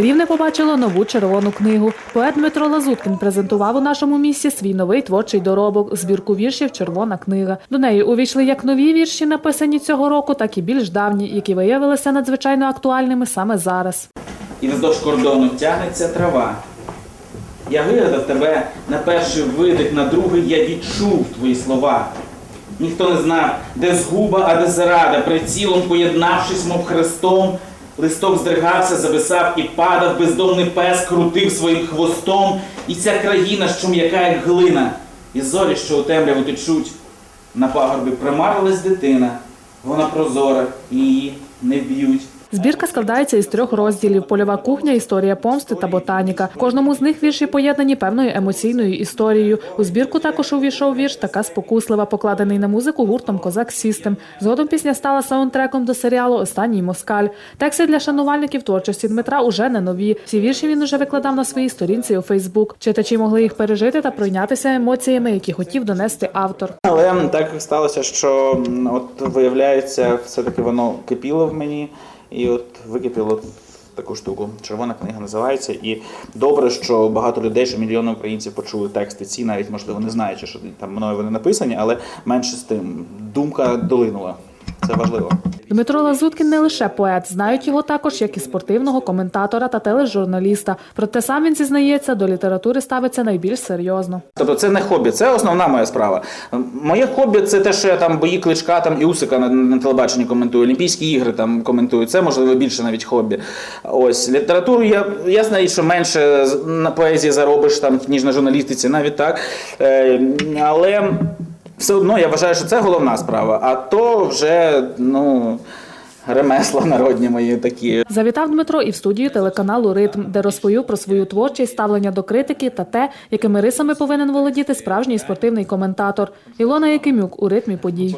Рівне побачило нову червону книгу. Поет Дмитро Лазуткін презентував у нашому місті свій новий творчий доробок збірку віршів Червона книга. До неї увійшли як нові вірші, написані цього року, так і більш давні, які виявилися надзвичайно актуальними саме зараз. і вздовж кордону тягнеться трава. Я вигадав тебе на перший видих, на другий я відчув твої слова. Ніхто не знав, де згуба, а де зрада, прицілом поєднавшись, мов хрестом, листок здригався, зависав і падав, бездомний пес крутив своїм хвостом, і ця країна, що м'яка, як глина, і зорі, що у темряву течуть. На пагорбі примарилась дитина, вона прозора, її не б'ють. Збірка складається із трьох розділів: польова кухня, історія помсти та ботаніка. В кожному з них вірші поєднані певною емоційною історією. У збірку також увійшов вірш така спокуслива, покладений на музику гуртом Козак Сістем. Згодом пісня стала саундтреком до серіалу Останній москаль. Тексти для шанувальників творчості Дмитра уже не нові. Всі вірші він уже викладав на своїй сторінці у Фейсбук. Читачі могли їх пережити та пройнятися емоціями, які хотів донести автор. Але так сталося, що от виявляється, все-таки воно кипіло в мені, і от википіло таку штуку. Червона книга називається. І добре, що багато людей, що мільйони українців почули тексти ці, навіть можливо не знаючи, що там мною вони написані, але менше з тим. Думка долинула. Це важливо. Дмитро Лазуткін не лише поет, знають його також як і спортивного коментатора та тележурналіста. Проте сам він зізнається, до літератури ставиться найбільш серйозно. Тобто це не хобі, це основна моя справа. Моє хобі це те, що я там бої кличка там і усика на, на телебаченні коментую, Олімпійські ігри там коментую. Це можливо більше навіть хобі. Ось літературу я ясно, що менше з- на поезії заробиш там ніж на журналістиці, навіть так. Е, але все одно я вважаю, що це головна справа. А то вже ну ремесла народні мої такі. Завітав Дмитро і в студію телеканалу Ритм, де розповів про свою творчість, ставлення до критики та те, якими рисами повинен володіти справжній спортивний коментатор. Ілона Якимюк у ритмі подій.